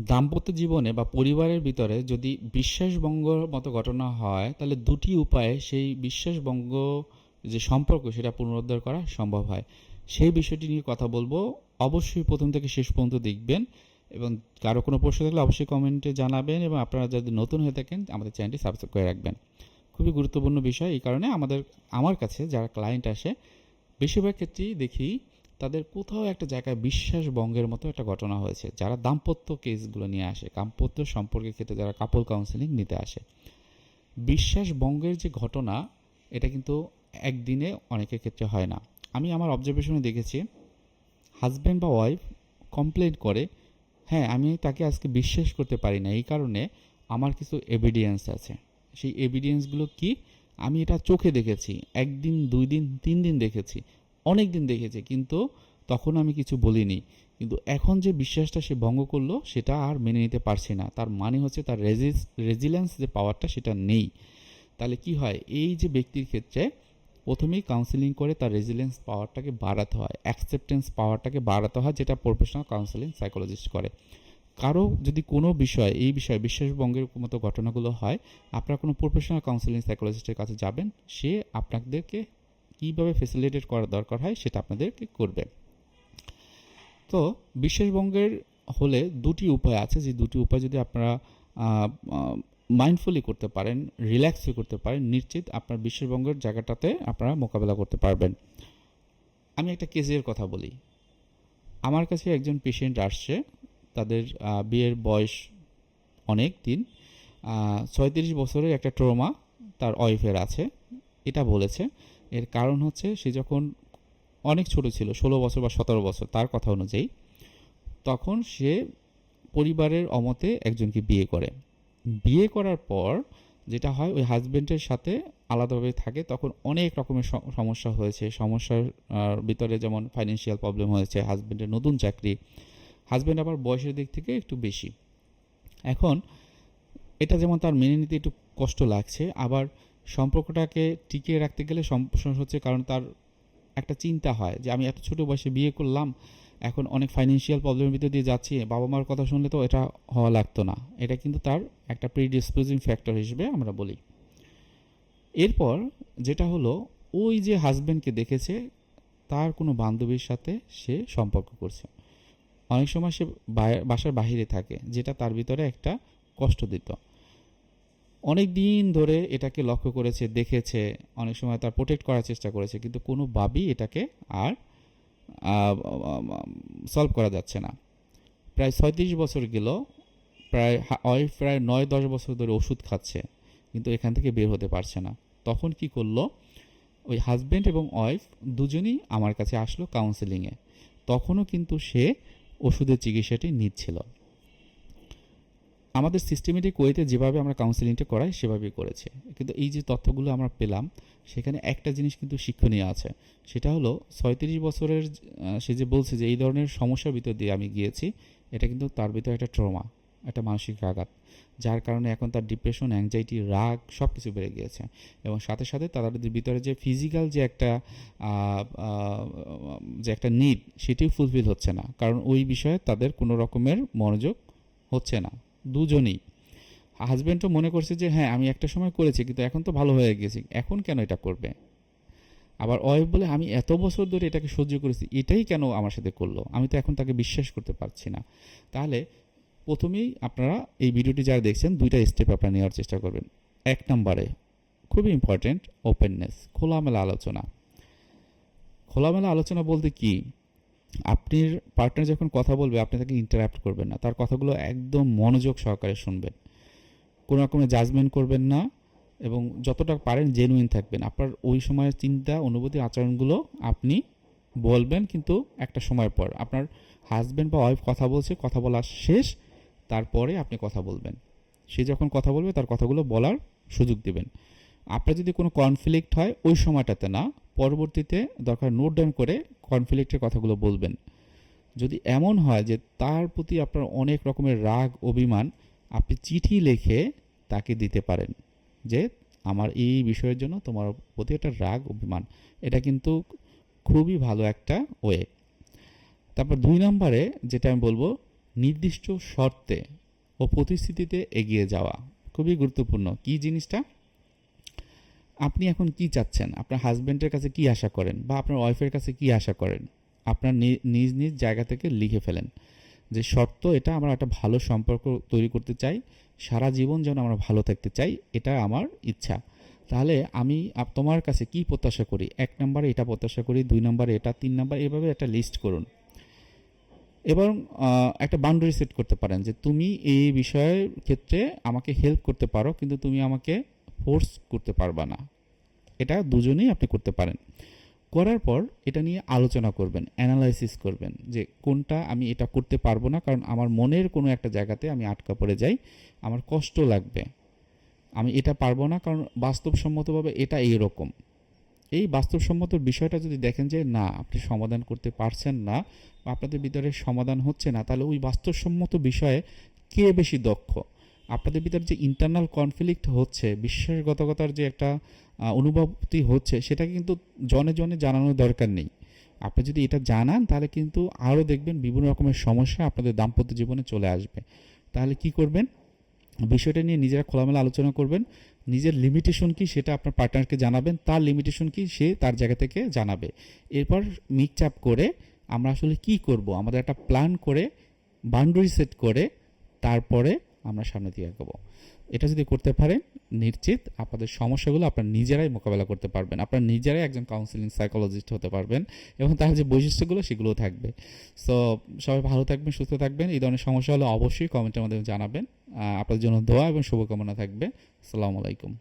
দাম্পত্য জীবনে বা পরিবারের ভিতরে যদি বিশ্বাসভঙ্গর মতো ঘটনা হয়, তাহলে দুটি উপায়ে সেই বিশ্বাসভঙ্গ যে সম্পর্ক, সেটা পুনরুদ্ধার করা সম্ভব হয়। সেই বিষয়টি নিয়ে কথা বলব। অবশ্যই প্রথম থেকে শেষ পর্যন্ত দেখবেন এবং কারও কোনো প্রশ্ন থাকলে অবশ্যই কমেন্টে জানাবেন এবং আপনারা যদি নতুন হয়ে থাকেন, আমাদের চ্যানেলটি সাবস্ক্রাইব করে রাখবেন। খুবই গুরুত্বপূর্ণ বিষয় এই কারণে আমাদের, আমার কাছে যারা ক্লায়েন্ট আসে, বেশিরভাগ ক্ষেত্রেই দেখি তাদের কোথাও একটা জায়গায় বিশ্বাস ভঙ্গের মতো একটা ঘটনা হয়েছে। যারা দাম্পত্য কেসগুলো নিয়ে আসে, দাম্পত্য সম্পর্কের ক্ষেত্রে যারা কাপল কাউন্সিলিং নিতে আসে। বিশ্বাস ভঙ্গের যে ঘটনা, এটা কিন্তু একদিনে অনেকের ক্ষেত্রে হয় না। আমি আমার অবজারভেশনে দেখেছি হাজব্যান্ড বা ওয়াইফ কমপ্লেন করে হ্যাঁ আমি তাকে আজকে বিশ্বাস করতে পারি না। এই কারণে আমার কিছু এভিডেন্স আছে। সেই এভিডেন্সগুলো কি? আমি এটা চোখে দেখেছি, একদিন, দুই দিন, তিন দিন দেখেছি। অনেক দিন দেখেছে, কিন্তু তখন আমি কিছু বলিনি। কিন্তু এখন যে বিশ্বাসটা সে ভঙ্গ করল, সেটা আর মেনে নিতে পারছে না। তার মানে হচ্ছে তার রেজিস রেজিলেন্স যে পাওয়ারটা, সেটা নেই। তাহলে কি হয়? এই যে ব্যক্তির ক্ষেত্রে প্রথমেই কাউন্সিলিং করে তার রেজিলেন্স পাওয়ারটাকে বাড়াতে হয়। অ্যাকসেপ্টেন্স পাওয়ারটাকে বাড়াতে হয়, যেটা প্রফেশনাল কাউন্সিলিং সাইকোলজিস্ট করে। কারও যদি কোনো বিষয়, এই বিষয়ে, বিশ্বাসভঙ্গের মতো ঘটনাগুলো হয়, আপনারা কোনো প্রফেশনাল কাউন্সিলিং সাইকোলজিস্টের কাছে যাবেন, সে আপনাদেরকে কীভাবে ফেসিলিটেট করা দরকার হয় সেটা আপনাদেরকে করবে। তো বিশ্বাসভঙ্গের হলে দুটি উপায় আছে। যে দুটি উপায় যদি আপনারা মাইন্ডফুলি করতে পারেন রিল্যাক্সলি করতে পারেন, নিশ্চিত আপনার বিশ্বাসভঙ্গের জায়গাটাতে আপনারা মোকাবেলা করতে পারবেন। আমি একটা কেসের কথা বলি। আমার কাছে একজন পেশেন্ট আসছে, তাদের বিয়ের বয়স অনেক দিন ছয়ত্রিশ বছরের একটা ট্রমা তার ওয়াইফের আছে। এটা বলেছে। এর কারণ হচ্ছে সে যখন অনেক ছোট ছিল, ষোলো বছর বা সতেরো বছর, তার কথা অনুযায়ী, তখন সে পরিবারের অমতে একজনকে বিয়ে করে। বিয়ে করার পর যেটা হয়, ওই হাজবেন্ডের সাথে আলাদাভাবে থাকে, তখন অনেক রকমের সমস্যা হয়েছে। সমস্যার ভিতরে যেমন ফাইন্যান্সিয়াল প্রবলেম হয়েছে হাজবেন্ডের নতুন চাকরি হাজবেন্ড আবার বয়সের দিক থেকে একটু বেশি। এখন এটা যেমন তার মেনে নিতে একটু কষ্ট লাগছে, আবার সম্পর্কটাকে টিকিয়ে রাখতে গেলে সমস্যা হচ্ছে কারণ তার একটা চিন্তা হয় যে আমি এত ছোট বয়সে বিয়ে করলাম, এখন অনেক ফাইন্যান্সিয়াল প্রবলেমের ভিতর দিয়ে যাচ্ছি, বাবা মার কথা শুনলে তো এটা হওয়া লাগতো না। এটা কিন্তু তার একটা প্রিডিসপোজিং ফ্যাক্টর হিসেবে আমরা বলি। এরপর যেটা হলো, ওই যে হাজব্যান্ডকে দেখেছে, তার কোনো বান্ধবীর সাথে সে সম্পর্ক করছে। অনেক সময় সে বাসার বাইরে থাকে, যেটা তার ভিতরে একটা কষ্ট দিত। অনেক দিন ধরে এটাকে লক্ষ্য করেছে, দেখেছে, অনেক সময় তার প্রোটেক্ট করার চেষ্টা করেছে, কিন্তু কোনো কোনোভাবেই এটাকে আর সলভ করা যাচ্ছে না। প্রায় ছয়ত্রিশ বছর গেল, প্রায় ওয়াইফ প্রায় নয় দশ বছর ধরে ওষুধ খাচ্ছে, কিন্তু এখান থেকে বের হতে পারছে না। তখন কি করল, ওই হাজব্যান্ড এবং ওয়াইফ দুজনেই আমার কাছে আসলো কাউন্সেলিংয়ে তখনও কিন্তু সে ওষুধের চিকিৎসাটি নিচ্ছিল। আমাদের সিস্টেমেটিক ওয়েতে যেভাবে আমরা কাউন্সেলিংটা করাই, সেভাবেই করেছে। কিন্তু এই যে তথ্যগুলো আমরা পেলাম, সেখানে একটা জিনিস কিন্তু শিক্ষণীয় আছে। সেটা হলো ছয়ত্রিশ বছরের সে যে বলছে যে এই ধরনের সমস্যার ভিতর দিয়ে আমি গিয়েছি, এটা কিন্তু তার ভিতরে একটা ট্রমা একটা মানসিক আঘাত, যার কারণে এখন তার ডিপ্রেশন অ্যাংজাইটি রাগ সব কিছু বেড়ে গিয়েছে। এবং সাথে সাথে তাদের ভিতরে যে ফিজিক্যাল যে একটা যে একটা নিড সেটিও ফুলফিল হচ্ছে না। কারণ ওই বিষয়ে তাদের কোনো রকমের মনোযোগ হচ্ছে না। দুজনেই। হাজব্যান্ডও মনে করছে যে হ্যাঁ আমি একটা সময় করেছি, কিন্তু এখন তো ভালো হয়ে গেছি। এখন কেন এটা করবে? আবার ওয়াইফ বলে, আমি এত বছর ধরে এটাকে সহ্য করেছি, এটাই কেন আমার সাথে করল? আমি তো এখন তাকে বিশ্বাস করতে পারছি না। তাহলে প্রথমেই আপনারা এই ভিডিওটি যারা দেখছেন, দুইটা স্টেপ আপনারা নেওয়ার চেষ্টা করবেন। এক নম্বরে, খুবই ইম্পর্ট্যান্ট ওপেননেস খোলামেলা আলোচনা। খোলামেলা আলোচনা বলতে কি? আপনার পার্টনার যখন কথা বলবে, আপনি তাকে ইন্টারাপ্ট করবেন না। তার কথাগুলো একদম মনোযোগ সহকারে শুনবেন। কোনো রকমের জাজমেন্ট করবেন না এবং যতটা পারেন জেনুইন থাকবেন। আপনার ওই সময়ের চিন্তা, অনুভূতি, আচরণগুলো আপনি বলবেন কিন্তু একটা সময় পর। আপনার হাজব্যান্ড বা ওয়াইফ কথা বলছে, কথা বলা শেষ, তারপরে আপনি কথা বলবেন। সে যখন কথা বলবে, তার কথাগুলো বলার সুযোগ দিবেন। আপনার যদি কোনো কনফ্লিক্ট হয়, ওই সময়টাতে না পরবর্তীতে দরকার নোট ডাউন করে কনফ্লিক্টের কথাগুলো বলবেন। যদি এমন হয় যে তার প্রতি আপনার অনেক রকমের রাগ, অভিমান, আপনি চিঠি লিখে তাকে দিতে পারেন যে আমার এই বিষয়ের জন্য তোমার প্রতি একটা রাগ, অভিমান। এটা কিন্তু খুবই ভালো একটা ওয়ে তারপর দুই নম্বরে যেটা আমি বলব, নির্দিষ্ট শর্তে ও পরিস্থিতিতে এগিয়ে যাওয়া। খুবই গুরুত্বপূর্ণ। কি জিনিসটা? আপনি এখন কি চাচ্ছেন? আপনার হাজব্যান্ডের কাছে কি আশা করেন? বা আপনার ওয়াইফের কাছে কি আশা করেন? আপনার নিজ নিজ জায়গা থেকে লিখে ফেলেন যে, শর্ত এটা আমরা একটা ভালো সম্পর্ক তৈরি করতে চাই। সারা জীবন যেন আমরা ভালো থাকতে চাই, এটা আমার ইচ্ছা। তাহলে আমি তোমার কাছে কি প্রত্যাশা করি? এক নম্বরে এটা প্রত্যাশা করি, দুই নম্বরে এটা, তিন নম্বরে এভাবে একটা লিস্ট করুন। এবং একটা বাউন্ডারি সেট করতে পারেন যে, তুমি এই বিষয়ের ক্ষেত্রে আমাকে হেল্প করতে পারো, কিন্তু তুমি আমাকে ফোর্স করতে পারবা না। এটা দুজনেই আপনি করতে পারেন। করার পর এটা নিয়ে আলোচনা করবেন অ্যানালাইসিস করবেন যে কোনটা আমি এটা করতে পারব না, কারণ আমার মনের কোনো একটা জায়গাতে আমি আটকা পড়ে যাই, আমার কষ্ট লাগবে। আমি এটা পারব না, কারণ বাস্তবসম্মতভাবে এটা এইরকম। এই বাস্তবসম্মত বিষয়টা যদি দেখেন যে না, আপনি সমাধান করতে পারছেন না বা আপনাদের ভিতরে সমাধান হচ্ছে না, তাহলে ওই বাস্তবসম্মত বিষয়ে কে বেশি দক্ষ? আপনাদের ভিতরে যে ইন্টারনাল কনফ্লিক্ট হচ্ছে বিশ্বাসগতকতার যে একটা অনুভূতি হচ্ছে, সেটা কিন্তু জনে জনে জানানোর দরকার নেই। আপনি যদি এটা জানান, তাহলে কিন্তু আরও দেখবেন বিভিন্ন রকমের সমস্যা আপনাদের দাম্পত্য জীবনে চলে আসবে। তাহলে কি করবেন? বিষয়টা নিয়ে নিজেরা খোলামেলা আলোচনা করবেন। নিজের লিমিটেশন কি সেটা আপনার পার্টনারকে জানাবেন, তার লিমিটেশন কি সে তার জায়গা থেকে জানাবে। এরপর মিকচাপ করে আমরা আসলে কি করব? আমাদের একটা প্ল্যান করে বাউন্ডারি সেট করে, তারপরে আমরা সামনে দিয়ে এগোবো এটা যদি করতে পারেন, নিশ্চিত আপনাদের সমস্যাগুলো আপনার নিজেরাই মোকাবেলা করতে পারবেন। আপনার নিজেরাই একজন কাউন্সিলিং সাইকোলজিস্ট হতে পারবেন এবং তার যে বৈশিষ্ট্যগুলো, সেগুলোও থাকবে। সো সবাই ভালো থাকবেন, সুস্থ থাকবেন। এই ধরনের সমস্যা হলে অবশ্যই কমেন্টের মাধ্যমে জানাবেন। আপনাদের জন্য দোয়া এবং শুভকামনা থাকবে। আসসালামু আলাইকুম।